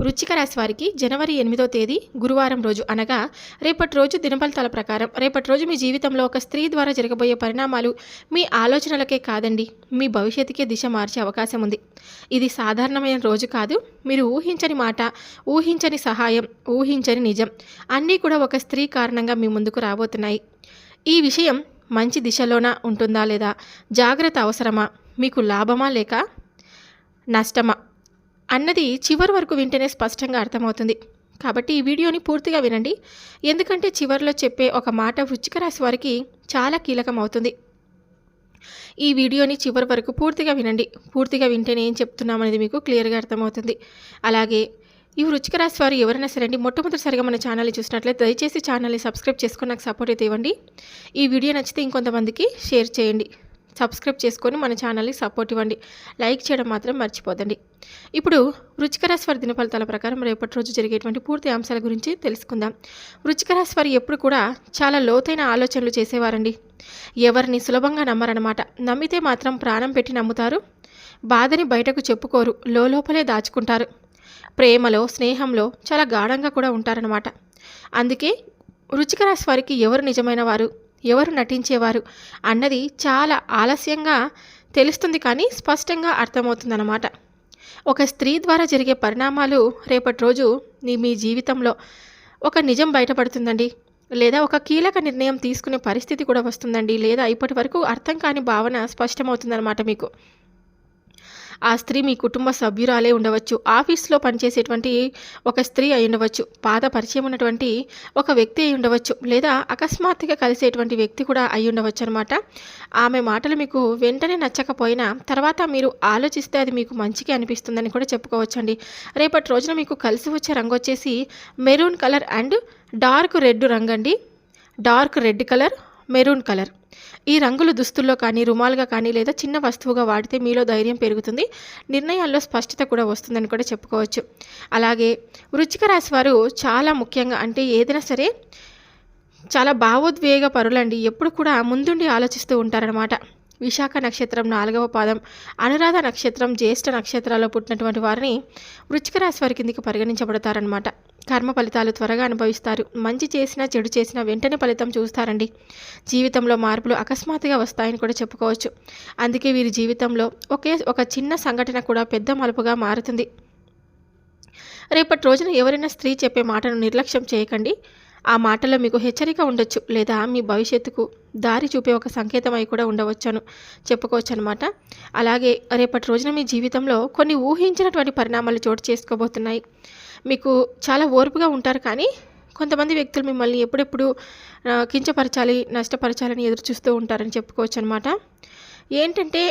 వృచ్చిక రాశి వారికి జనవరి ఎనిమిదో తేదీ గురువారం రోజు అనగా రేపటి రోజు దినఫలితాల ప్రకారం రేపటి రోజు మీ జీవితంలో ఒక స్త్రీ ద్వారా జరగబోయే పరిణామాలు మీ ఆలోచనలకే కాదండి. మీ భవిష్యత్తుకే దిశ మార్చే అవకాశం ఉంది. ఇది సాధారణమైన రోజు కాదు. మీరు ఊహించని మాట ఊహించని సహాయం ఊహించని నిజం అన్నీ కూడా ఒక స్త్రీ కారణంగా మీ ముందుకు రాబోతున్నాయి. ఈ విషయం మంచి దిశలోన ఉంటుందా లేదా? జాగ్రత్త అవసరమా? మీకు లాభమా లేక నష్టమా? అన్నది చివరి వరకు వింటేనే స్పష్టంగా అర్థమవుతుంది. కాబట్టి ఈ వీడియోని పూర్తిగా వినండి. ఎందుకంటే చివరిలో చెప్పే ఒక మాట వృచ్చిక రాశి వారికి చాలా కీలకం అవుతుంది ఈ వీడియోని చివరి వరకు పూర్తిగా వినండి. పూర్తిగా వింటేనే ఏం చెప్తున్నామనేది మీకు క్లియర్గా అర్థమవుతుంది. అలాగే ఈ వృచ్చిక రాశి వారు ఎవరైనా సరే అండి మొట్టమొదటిసారిగా మన ఛానల్ని చూసినట్లయితే దయచేసి ఛానల్ని సబ్స్క్రైబ్ చేసుకొని నాకు సపోర్ట్ అయితే ఇవ్వండి. ఈ వీడియో నచ్చితే ఇంకొంతమందికి షేర్ చేయండి. సబ్స్క్రైబ్ చేసుకొని మన ఛానల్ని సపోర్ట్ ఇవ్వండి. లైక్ చేయడం మాత్రం మర్చిపోదండి. ఇప్పుడు వృచ్చిక రాశి వారి ప్రకారం రేపటి రోజు జరిగేటువంటి పూర్తి అంశాల గురించి తెలుసుకుందాం. వృచ్చిక రాశి వారు ఎప్పుడు కూడా చాలా లోతైన ఆలోచనలు చేసేవారండి. ఎవరిని సులభంగా నమ్మరనమాట నమ్మితే మాత్రం ప్రాణం పెట్టి నమ్ముతారు. బాధని బయటకు చెప్పుకోరు. లోపలే దాచుకుంటారు. ప్రేమలో స్నేహంలో చాలా గాఢంగా కూడా ఉంటారనమాట అందుకే వృచ్చిక రాశి వారికి ఎవరు నిజమైన వారు? ఎవరు నటించేవారు అన్నది చాలా ఆలస్యంగా తెలుస్తుంది కానీ స్పష్టంగా అర్థమవుతుందన్నమాట. ఒక స్త్రీ ద్వారా జరిగే పరిణామాలు రేపటి రోజు నీ మీ జీవితంలో ఒక నిజం బయటపడుతుందండి. లేదా ఒక కీలక నిర్ణయం తీసుకునే పరిస్థితి కూడా వస్తుందండి. లేదా ఇప్పటి వరకు అర్థం కాని భావన స్పష్టమవుతుందన్నమాట మీకు. ఆ స్త్రీ మీ కుటుంబ సభ్యురాలే ఉండవచ్చు. ఆఫీస్లో పనిచేసేటువంటి ఒక స్త్రీ అయి ఉండవచ్చు. పాత పరిచయం ఉన్నటువంటి ఒక వ్యక్తి అయి ఉండవచ్చు. లేదా అకస్మాత్తుగా కలిసేటువంటి వ్యక్తి కూడా అయి ఉండవచ్చు అనమాట ఆమె మాటలు మీకు వెంటనే నచ్చకపోయినా తర్వాత మీరు ఆలోచిస్తే అది మీకు మంచిగా అనిపిస్తుందని కూడా చెప్పుకోవచ్చండి. రేపటి రోజున మీకు కలిసి వచ్చే రంగు వచ్చేసి maroon colour and dark red రంగు అండి dark red colour maroon colour. ఈ రంగులు దుస్తుల్లో కానీ రుమాలుగా కానీ లేదా చిన్న వస్తువుగా వాడితే మీలో ధైర్యం పెరుగుతుంది. నిర్ణయాల్లో స్పష్టత కూడా వస్తుందని కూడా చెప్పుకోవచ్చు. అలాగే వృచ్చిక రాశి వారు చాలా ముఖ్యంగా అంటే ఏదైనా సరే చాలా భావోద్వేగ పరులండి. ఎప్పుడు కూడా ముందుండి ఆలోచిస్తూ ఉంటారనమాట విశాఖ నక్షత్రం నాలుగవ పాదం అనురాధ నక్షత్రం జ్యేష్ఠ నక్షత్రాల్లో పుట్టినటువంటి వారిని వృచ్చిక రాశి వారి కిందికి పరిగణించబడతారనమాట కర్మ ఫలితాలు త్వరగా అనుభవిస్తారు. మంచి చేసినా చెడు చేసినా వెంటనే ఫలితం చూస్తారండి. జీవితంలో మార్పులు అకస్మాత్తుగా వస్తాయని కూడా చెప్పుకోవచ్చు. అందుకే వీరి జీవితంలో ఒకే ఒక చిన్న సంఘటన కూడా పెద్ద మలుపుగా మారుతుంది. రేపటి రోజున ఎవరైనా స్త్రీ చెప్పే మాటను నిర్లక్ష్యం చేయకండి. ఆ మాటలో మీకు హెచ్చరిక ఉండొచ్చు లేదా మీ భవిష్యత్తుకు దారి చూపే ఒక సంకేతమై కూడా ఉండవచ్చను చెప్పుకోవచ్చు అనమాట అలాగే రేపటి రోజున మీ జీవితంలో కొన్ని ఊహించినటువంటి పరిణామాలు చోటు చేసుకోబోతున్నాయి. మీకు చాలా ఓర్పుగా ఉంటారు కానీ కొంతమంది వ్యక్తులు మిమ్మల్ని ఎప్పుడెప్పుడు కించపరచాలి నష్టపరచాలని ఎదురు చూస్తూ ఉంటారని చెప్పుకోవచ్చు అనమాట ఏంటంటే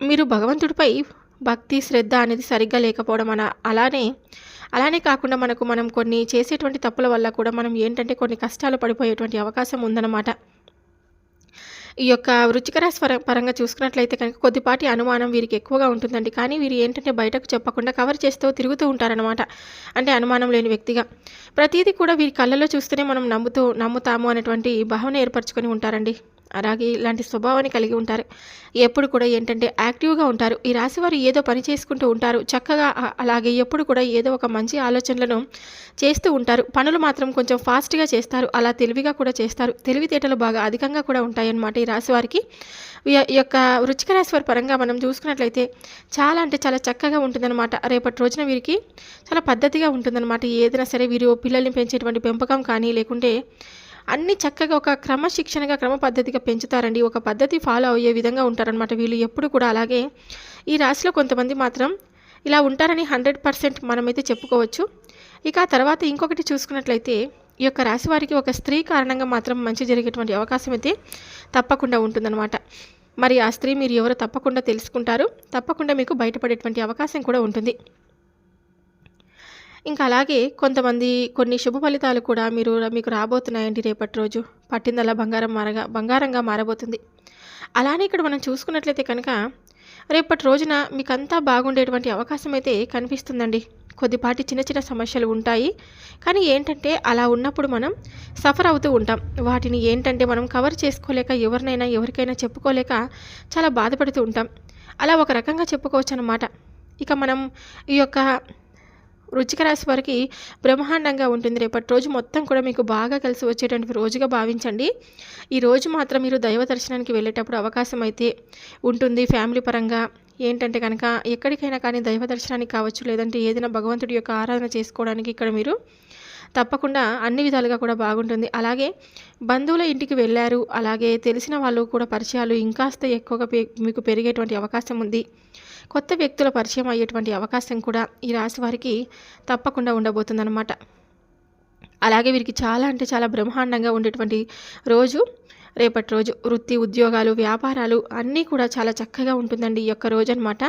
మీరు భగవంతుడిపై భక్తి శ్రద్ధ అనేది సరిగ్గా లేకపోవడం అన అలానే అలానే కాకుండా మనకు మనం కొన్ని చేసేటువంటి తప్పుల వల్ల కూడా మనం ఏంటంటే కొన్ని కష్టాలు పడిపోయేటువంటి అవకాశం ఉందన్నమాట. ఈ యొక్క వృచ్చిక రాశి పరంగా చూసుకున్నట్లయితే కనుక కొద్దిపాటి అనుమానం వీరికి ఎక్కువగా ఉంటుందండి. కానీ వీరు ఏంటంటే బయటకు చెప్పకుండా కవర్ చేస్తూ తిరుగుతూ ఉంటారనమాట అంటే అనుమానం లేని వ్యక్తిగా. ప్రతిదీ కూడా వీరి కళ్ళలో చూస్తేనే మనం నమ్ముతూ నమ్ముతాము అనేటువంటి భావన ఏర్పరచుకొని ఉంటారండి. అలాగే ఇలాంటి స్వభావాన్ని కలిగి ఉంటారు. ఎప్పుడు కూడా ఏంటంటే యాక్టివ్గా ఉంటారు. ఈ రాశి వారు ఏదో పని చేసుకుంటూ ఉంటారు. చక్కగా అలాగే ఎప్పుడు కూడా ఏదో ఒక మంచి ఆలోచనలను చేస్తూ ఉంటారు. పనులు మాత్రం కొంచెం ఫాస్ట్గా చేస్తారు. అలా తెలివిగా కూడా చేస్తారు. తెలివితేటలు బాగా అధికంగా కూడా ఉంటాయన్నమాట ఈ రాశి వారికి యొక్క వృచ్చిక రాశి వారి పరంగా మనం చూసుకున్నట్లయితే చాలా అంటే చాలా చక్కగా ఉంటుందన్నమాట. రేపటి రోజున వీరికి చాలా పద్ధతిగా ఉంటుందన్నమాట. ఏదైనా సరే వీరు పిల్లల్ని పెంచేటువంటి పెంపకం కానీ లేకుంటే అన్ని చక్కగా ఒక క్రమశిక్షణగా క్రమ పద్ధతిగా పెంచుతారండి. ఒక పద్ధతి ఫాలో అయ్యే విధంగా ఉంటారనమాట వీళ్ళు ఎప్పుడు కూడా. అలాగే ఈ రాశిలో కొంతమంది మాత్రం ఇలా ఉంటారని హండ్రెడ్ పర్సెంట్ మనమైతే చెప్పుకోవచ్చు. ఇక తర్వాత ఇంకొకటి చూసుకున్నట్లయితే ఈ యొక్క రాశి వారికి ఒక స్త్రీ కారణంగా మాత్రం మంచి జరిగేటువంటి అవకాశం అయితే తప్పకుండా ఉంటుందన్నమాట. మరి ఆ స్త్రీ మీరు ఎవరో తప్పకుండా తెలుసుకుంటారు. తప్పకుండా మీకు బయటపడేటువంటి అవకాశం కూడా ఉంటుంది. ఇంకా అలాగే కొంతమంది కొన్ని శుభ ఫలితాలు కూడా మీరు మీకు రాబోతున్నాయండి రేపటి రోజు. పట్టిందలా బంగారం మారగా బంగారంగా మారబోతుంది. అలానే ఇక్కడ మనం చూసుకున్నట్లయితే కనుక రేపటి రోజున మీకంతా బాగుండేటువంటి అవకాశం అయితే కనిపిస్తుందండి. కొద్దిపాటి చిన్న చిన్న సమస్యలు ఉంటాయి. కానీ ఏంటంటే అలా ఉన్నప్పుడు మనం సఫర్ అవుతూ ఉంటాం. వాటిని ఏంటంటే మనం కవర్ చేసుకోలేక ఎవరినైనా ఎవరికైనా చెప్పుకోలేక చాలా బాధపడుతూ ఉంటాం. అలా ఒక రకంగా చెప్పుకోవచ్చు అన్నమాట ఇక మనం ఈ యొక్క వృచ్చిక రాశి వారికి బ్రహ్మాండంగా ఉంటుంది. రేపటి రోజు మొత్తం కూడా మీకు బాగా కలిసి వచ్చేటువంటి రోజుగా భావించండి. ఈ రోజు మాత్రం మీరు దైవ దర్శనానికి వెళ్ళేటప్పుడు అవకాశం అయితే ఉంటుంది ఫ్యామిలీ పరంగా. ఏంటంటే కనుక ఎక్కడికైనా కానీ దైవ దర్శనానికి కావచ్చు లేదంటే ఏదైనా భగవంతుడి యొక్క ఆరాధన చేసుకోవడానికి ఇక్కడ మీరు తప్పకుండా అన్ని విధాలుగా కూడా బాగుంటుంది. అలాగే బంధువుల ఇంటికి వెళ్ళారు. అలాగే తెలిసిన వాళ్ళు కూడా పరిచయాలు ఇంకాస్త ఎక్కువగా మీకు పెరిగేటువంటి అవకాశం ఉంది. కొత్త వ్యక్తుల పరిచయం అయ్యేటువంటి అవకాశం కూడా ఈ రాశి వారికి తప్పకుండా ఉండబోతుందన్నమాట. అలాగే వీరికి చాలా అంటే చాలా బ్రహ్మాండంగా ఉండేటువంటి రోజు రేపటి రోజు వృత్తి ఉద్యోగాలు వ్యాపారాలు అన్నీ కూడా చాలా చక్కగా ఉంటుందండి ఈ యొక్క రోజు అనమాట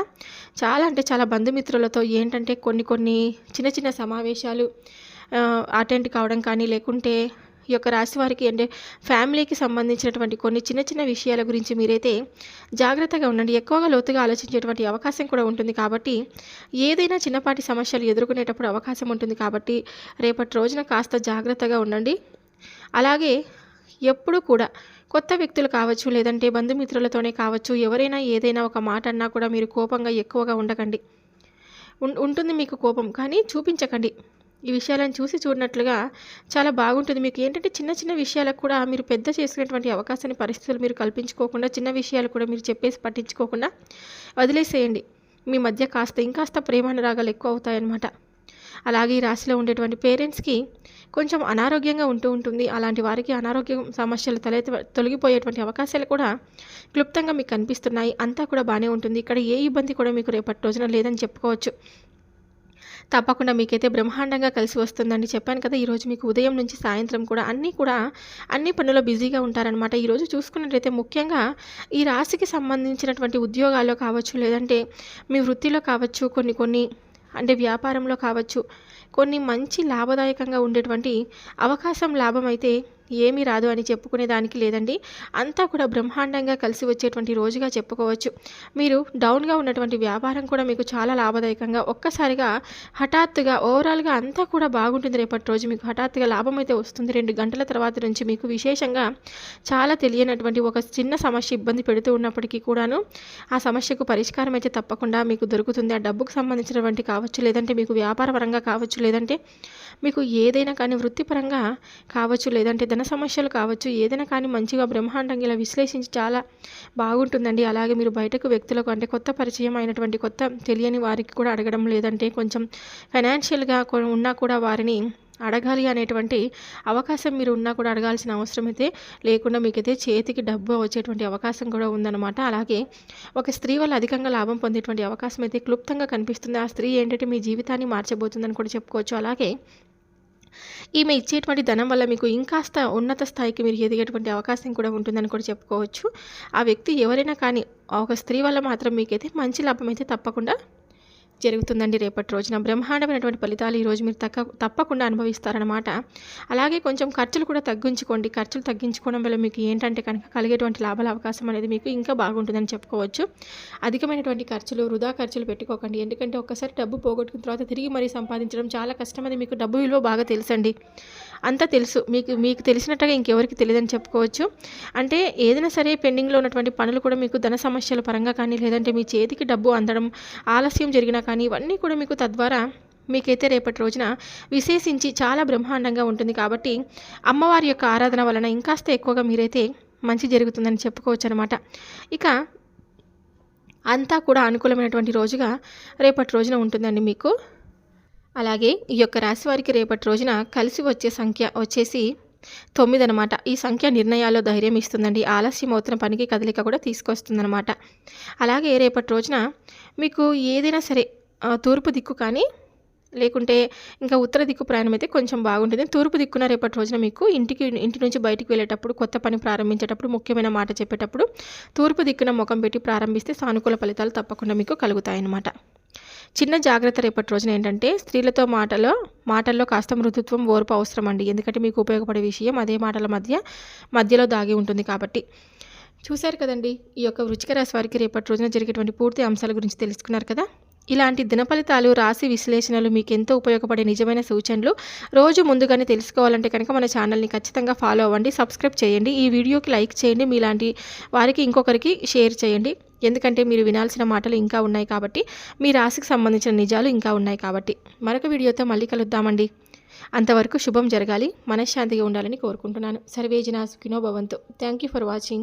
చాలా అంటే చాలా బంధుమిత్రులతో ఏంటంటే కొన్ని కొన్ని చిన్న చిన్న సమావేశాలు అటెండ్ కావడం కానీ లేకుంటే ఈ యొక్క రాశి వారికి అంటే ఫ్యామిలీకి సంబంధించినటువంటి కొన్ని చిన్న చిన్న విషయాల గురించి మీరైతే జాగ్రత్తగా ఉండండి. ఎక్కువగా లోతుగా ఆలోచించేటువంటి అవకాశం కూడా ఉంటుంది కాబట్టి ఏదైనా చిన్నపాటి సమస్యలు ఎదుర్కొనేటప్పుడు అవకాశం ఉంటుంది కాబట్టి రేపటి రోజున కాస్త జాగ్రత్తగా ఉండండి. అలాగే ఎప్పుడూ కూడా కొత్త వ్యక్తులు కావచ్చు లేదంటే బంధుమిత్రులతోనే కావచ్చు ఎవరైనా ఏదైనా ఒక మాట అన్నా కూడా మీరు కోపంగా ఎక్కువగా ఉండకండి. ఉంటుంది మీకు కోపం కానీ చూపించకండి. ఈ విషయాలను చూసి చూడనట్లుగా చాలా బాగుంటుంది. మీకు ఏంటంటే చిన్న చిన్న విషయాలకు కూడా మీరు పెద్ద చేసుకునేటువంటి అవకాశాన్ని పరిస్థితులు మీరు కల్పించుకోకుండా చిన్న విషయాలు కూడా మీరు చెప్పేసి పట్టించుకోకుండా వదిలేసేయండి. మీ మధ్య కాస్త ఇంకాస్త ప్రేమానురాగాలు ఎక్కువ అవుతాయన్నమాట. అలాగే ఈ రాశిలో ఉండేటువంటి పేరెంట్స్కి కొంచెం అనారోగ్యంగా ఉంటూ ఉంటుంది. అలాంటి వారికి అనారోగ్యం సమస్యలు తలె తొలగిపోయేటువంటి అవకాశాలు కూడా క్లుప్తంగా మీకు కనిపిస్తున్నాయి. అంతా కూడా బాగానే ఉంటుంది. ఇక్కడ ఏ ఇబ్బంది కూడా మీకు రేపటి రోజున లేదని చెప్పుకోవచ్చు. తప్పకుండా మీకైతే బ్రహ్మాండంగా కలిసి వస్తుందని చెప్పాను కదా ఈరోజు మీకు ఉదయం నుంచి సాయంత్రం కూడా అన్నీ కూడా అన్ని పనుల్లో బిజీగా ఉంటారనమాట ఈరోజు చూసుకున్నట్లయితే ముఖ్యంగా ఈ రాశికి సంబంధించినటువంటి ఉద్యోగాల్లో కావచ్చు లేదంటే మీ వృత్తిలో కావచ్చు కొన్ని కొన్ని అంటే వ్యాపారంలో కావచ్చు కొన్ని మంచి లాభదాయకంగా ఉండేటువంటి అవకాశం లాభం అయితే ఏమీ రాదు అని చెప్పుకునే దానికి లేదండి. అంతా కూడా బ్రహ్మాండంగా కలిసి వచ్చేటువంటి రోజుగా చెప్పుకోవచ్చు. మీరు డౌన్గా ఉన్నటువంటి వ్యాపారం కూడా మీకు చాలా లాభదాయకంగా ఒక్కసారిగా హఠాత్తుగా ఓవరాల్గా అంతా కూడా బాగుంటుంది రేపటి రోజు. మీకు హఠాత్తుగా లాభం అయితే వస్తుంది. రెండు గంటల తర్వాత నుంచి మీకు విశేషంగా చాలా తెలియనటువంటి ఒక చిన్న సమస్య ఇబ్బంది పెడుతూ ఉన్నప్పటికీ కూడాను ఆ సమస్యకు పరిష్కారం అయితే తప్పకుండా మీకు దొరుకుతుంది. ఆ డబ్బుకు సంబంధించినటువంటి కావచ్చు లేదంటే మీకు వ్యాపార పరంగా కావచ్చు లేదంటే మీకు ఏదైనా కానీ వృత్తిపరంగా కావచ్చు లేదంటే ధన సమస్యలు కావచ్చు ఏదైనా కానీ మంచిగా బ్రహ్మాండంగా ఇలా విశ్లేషించి చాలా బాగుంటుందండి. అలాగే మీరు బయటకు వ్యక్తులకు అంటే కొత్త పరిచయం అయినటువంటి కొత్త తెలియని వారికి కూడా అడగడం లేదంటే కొంచెం ఫైనాన్షియల్గా ఉన్నా కూడా వారిని అడగాలి అనేటువంటి అవకాశం మీరు ఉన్నా కూడా అడగాల్సిన అవసరం అయితే లేకుండా మీకైతే చేతికి డబ్బు వచ్చేటువంటి అవకాశం కూడా ఉందన్నమాట. అలాగే ఒక స్త్రీ వల్ల అధికంగా లాభం పొందేటువంటి అవకాశం అయితే క్లుప్తంగా కనిపిస్తుంది. ఆ స్త్రీ ఏంటంటే మీ జీవితాన్ని మార్చబోతుందని కూడా చెప్పుకోవచ్చు. అలాగే ఈమె ఇచ్చేటువంటి ధనం వల్ల మీకు ఇంకాస్త ఉన్నత స్థాయికి మీరు ఎదిగేటువంటి అవకాశం కూడా ఉంటుందని కూడా చెప్పుకోవచ్చు. ఆ వ్యక్తి ఎవరైనా కానీ ఒక స్త్రీ వల్ల మాత్రం మీకైతే మంచి లాభం అయితే తప్పకుండా జరుగుతుందండి రేపటి రోజున. బ్రహ్మాండమైనటువంటి ఫలితాలు ఈరోజు మీరు తక్క తప్పకుండా అనుభవిస్తారనమాట అలాగే కొంచెం ఖర్చులు కూడా తగ్గించుకోండి. ఖర్చులు తగ్గించుకోవడం వల్ల మీకు ఏంటంటే కనుక కలిగేటువంటి లాభాల అవకాశం అనేది మీకు ఇంకా బాగుంటుందని చెప్పుకోవచ్చు. అధికమైనటువంటి ఖర్చులు వృధా ఖర్చులు పెట్టుకోకండి. ఎందుకంటే ఒక్కసారి డబ్బు పోగొట్టుకున్న తర్వాత తిరిగి మరీ సంపాదించడం చాలా కష్టం. అది మీకు డబ్బు విలువ బాగా తెలుసండి. అంతా తెలుసు. మీకు మీకు తెలిసినట్టుగా ఇంకెవరికి తెలియదని చెప్పుకోవచ్చు. అంటే ఏదైనా సరే పెండింగ్లో ఉన్నటువంటి పనులు కూడా మీకు ధన సమస్యల పరంగా కానీ లేదంటే మీ చేతికి డబ్బు అందడం ఆలస్యం జరిగినా కానీ ఇవన్నీ కూడా మీకు తద్వారా మీకైతే రేపటి రోజున విశేషించి చాలా బ్రహ్మాండంగా ఉంటుంది. కాబట్టి అమ్మవారి యొక్క ఆరాధన వలన ఇంకాస్త ఎక్కువగా మీరైతే మంచి జరుగుతుందని చెప్పుకోవచ్చు అనమాట ఇక అంతా కూడా అనుకూలమైనటువంటి రోజుగా రేపటి రోజున ఉంటుందండి మీకు. అలాగే ఈ యొక్క రాశి వారికి రేపటి రోజున కలిసి వచ్చే సంఖ్య వచ్చేసి తొమ్మిది అనమాట ఈ సంఖ్య నిర్ణయాల్లో ధైర్యం ఇస్తుందండి. ఆలస్యం అవుతున్న పనికి కదలిక కూడా తీసుకొస్తుందనమాట అలాగే రేపటి రోజున మీకు ఏదైనా సరే తూర్పు దిక్కు కానీ లేకుంటే ఇంకా ఉత్తర దిక్కు ప్రయాణం అయితే కొంచెం బాగుంటుంది. తూర్పు దిక్కున రేపటి రోజున మీకు ఇంటికి ఇంటి నుంచి బయటికి వెళ్ళేటప్పుడు కొత్త పని ప్రారంభించేటప్పుడు ముఖ్యమైన మాట చెప్పేటప్పుడు తూర్పు దిక్కున ముఖం పెట్టి ప్రారంభిస్తే సానుకూల ఫలితాలు తప్పకుండా మీకు కలుగుతాయన్నమాట. చిన్న జాగ్రత్త రేపటి రోజున ఏంటంటే స్త్రీలతో మాటలో మాటల్లో కాస్త మృదుత్వం ఓర్పు అవసరం అండి ఎందుకంటే మీకు ఉపయోగపడే విషయం అదే మాటల మధ్య మధ్యలో దాగి ఉంటుంది కాబట్టి. చూశారు కదండి ఈ యొక్క వృచ్చిక రాశి వారికి రేపటి రోజున జరిగేటువంటి పూర్తి అంశాల గురించి తెలుసుకున్నారు కదా? ఇలాంటి దినఫలితాలు రాశి విశ్లేషణలు మీకు ఎంతో ఉపయోగపడే నిజమైన సూచనలు రోజు ముందుగానే తెలుసుకోవాలంటే కనుక మన ఛానల్ని ఖచ్చితంగా ఫాలో అవ్వండి సబ్స్క్రైబ్ చేయండి. ఈ వీడియోకి లైక్ చేయండి మీలాంటి వారికి ఇంకొకరికి షేర్ చేయండి. ఎందుకంటే మీరు వినాల్సిన మాటలు ఇంకా ఉన్నాయి కాబట్టి మీ రాశికి సంబంధించిన నిజాలు ఇంకా ఉన్నాయి కాబట్టి. మరొక వీడియోతో మళ్ళీ కలుద్దామండి. అంతవరకు శుభం జరగాలి మనశ్శాంతిగా ఉండాలని కోరుకుంటున్నాను. సర్వేజన సుఖినో భవంతు. Thank you for watching